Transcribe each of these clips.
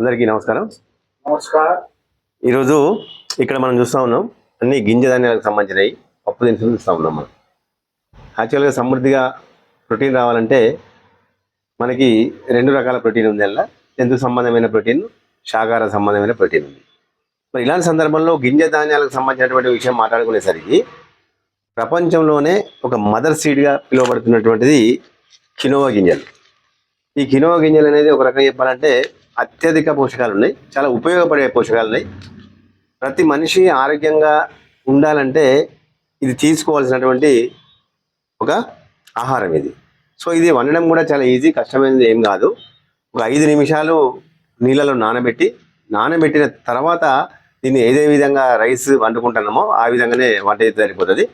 అందరికీ నమస్కారం. నమస్కారం. ఈరోజు ఇక్కడ మనం చూస్తూ ఉన్నాం అన్ని గింజ ధాన్యాలకు సంబంధించినవి పప్పు దినుసులు చూస్తూ ఉన్నాం మనం. యాక్చువల్గా సమృద్ధిగా ప్రోటీన్ రావాలంటే మనకి రెండు రకాల ప్రోటీన్ ఉంది అలా. జంతు సంబంధమైన ప్రోటీన్ శాకాహార సంబంధమైన ప్రోటీన్ ఉంది. మరి ఇలాంటి సందర్భంలో గింజ ధాన్యాలకు సంబంధించినటువంటి విషయం మాట్లాడుకునేసరికి ప్రపంచంలోనే ఒక మదర్ సీడ్గా పిలువబడుతున్నటువంటిది కినోవా గింజలు. ఈ కినోవా గింజలు అనేది ఒక రకంగా చెప్పాలంటే అత్యధిక పోషకాలు ఉన్నాయి చాలా ఉపయోగపడే పోషకాలు ఉన్నాయి ప్రతి మనిషి ఆరోగ్యంగా ఉండాలంటే ఇది తీసుకోవాల్సినటువంటి ఒక ఆహారం ఇది. సో ఇది వండడం కూడా చాలా ఈజీ కష్టమైనది ఏం కాదు. ఒక ఐదు నిమిషాలు నీళ్ళలో నానబెట్టి నానబెట్టిన తర్వాత దీన్ని ఏదే విధంగా రైస్ వండుకుంటున్నామో ఆ విధంగానే వంట అయితే సరిపోతుంది.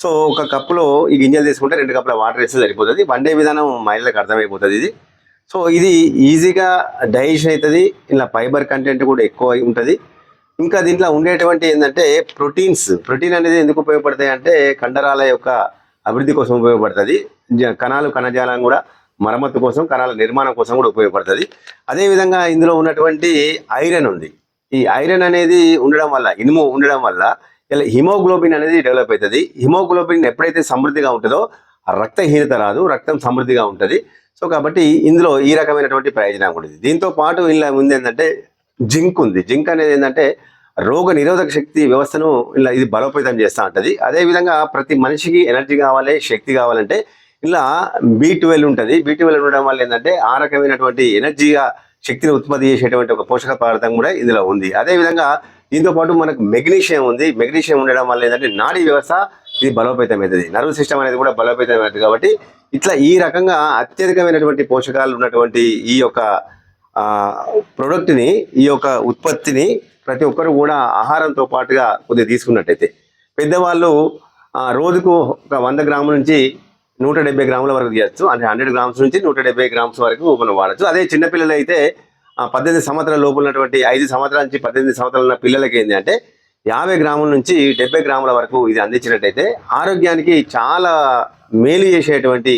సో ఒక కప్పులో ఈ గింజలు తీసుకుంటే రెండు కప్పుల వాటర్ వేస్తే సరిపోతుంది. వండే విధానం మహిళలకు అర్థమైపోతుంది ఇది. సో ఇది ఈజీగా డైజెషన్ అవుతుంది ఇలా ఫైబర్ కంటెంట్ కూడా ఎక్కువ ఉంటుంది. ఇంకా దీంట్లో ఉండేటువంటి ఏంటంటే ప్రోటీన్స్ ప్రోటీన్ అనేది ఎందుకు ఉపయోగపడతాయి అంటే కండరాల యొక్క అభివృద్ధి కోసం ఉపయోగపడుతుంది. జ- కణాలు కణజాలం కూడా మరమ్మత్తు కోసం కణాల నిర్మాణం కోసం కూడా ఉపయోగపడుతుంది. అదేవిధంగా ఇందులో ఉన్నటువంటి ఐరన్ ఉంది. ఈ ఐరన్ అనేది ఉండడం వల్ల ఇనుము ఉండడం వల్ల ఇలా హిమోగ్లోబిన్ అనేది డెవలప్ అవుతుంది. హిమోగ్లోబిన్ ఎప్పుడైతే సమృద్ధిగా ఉంటుందో రక్తహీనత రాదు రక్తం సమృద్ధిగా ఉంటుంది. సో కాబట్టి ఇందులో ఈ రకమైనటువంటి ప్రయోజనం ఉంటుంది దీంతో పాటు ఇలా ఉంది ఏంటంటే జింక్ ఉంది. జింక్ అనేది ఏంటంటే రోగ నిరోధక శక్తి వ్యవస్థను ఇలా ఇది బలోపేతం చేస్తూ ఉంటుంది. అదేవిధంగా ప్రతి మనిషికి ఎనర్జీ కావాలి శక్తి కావాలంటే ఇలా బీ ట్వెల్వ్ ఉంటుంది. బీ ట్వెల్వ్ ఉండడం వల్ల ఏంటంటే ఆ రకమైనటువంటి ఎనర్జీగా శక్తిని ఉత్పత్తి చేసేటువంటి ఒక పోషక పదార్థం కూడా ఇందులో ఉంది. అదేవిధంగా దీంతో పాటు మనకు మెగ్నీషియం ఉంది. మెగ్నీషియం ఉండడం వల్ల ఏంటంటే నాడీ వ్యవస్థ ఇది బలోపేతం అవుతుంది నర్వ్ సిస్టమ్ అనేది కూడా బలోపేతం అవుతుంది కాబట్టి ఇట్లా ఈ రకంగా అత్యధికమైనటువంటి పోషకాలు ఉన్నటువంటి ఈ యొక్క ప్రొడక్ట్ని ప్రోడక్ట్ని ఈ యొక్క ఉత్పత్తిని ప్రతి ఒక్కరు కూడా ఆహారంతో పాటుగా కొద్దిగా తీసుకున్నట్టయితే. పెద్దవాళ్ళు రోజుకు ఒక వంద గ్రాముల నుంచి నూట డెబ్బై గ్రాముల వరకు తీయచ్చు. అంటే హండ్రెడ్ గ్రామ్స్ నుంచి నూట డెబ్బై గ్రామ్స్ వరకు మనం వాడచ్చు. అదే చిన్నపిల్లలు అయితే పద్దెనిమిది సంవత్సరాల లోపు ఉన్నటువంటి ఐదు సంవత్సరాల నుంచి పద్దెనిమిది సంవత్సరాల ఉన్న పిల్లలకి ఏంటి అంటే యాభై గ్రాముల నుంచి డెబ్బై గ్రాముల వరకు ఇది అందించినట్టయితే ఆరోగ్యానికి చాలా మేలు చేసేటువంటి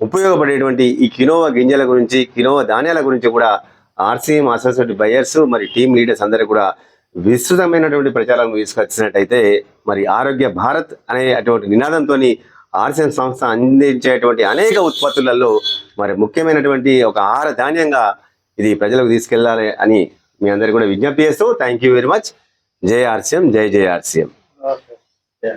ఉపయోగపడేటువంటి ఈ కినోవా గింజల గురించి కినోవా ధాన్యాల గురించి కూడా ఆర్సీఎం అసోసియేట్ బయర్స్ మరి టీమ్ లీడర్స్ అందరూ కూడా విస్తృతమైనటువంటి ప్రచారం తీసుకొచ్చినట్టయితే మరి ఆరోగ్య భారత్ అనే అటువంటి నినాదంతో ఆర్సీఎం సంస్థ అందించేటువంటి అనేక ఉత్పత్తులలో మరి ముఖ్యమైనటువంటి ఒక ఆహార ధాన్యంగా ఇది ప్రజలకు తీసుకెళ్ళాలి అని మీ అందరికీ కూడా విజ్ఞప్తి చేస్తూ థ్యాంక్ యూ వెరీ మచ్ జై ఆర్సీఎం జై జై ఆర్సీఎం ఓకే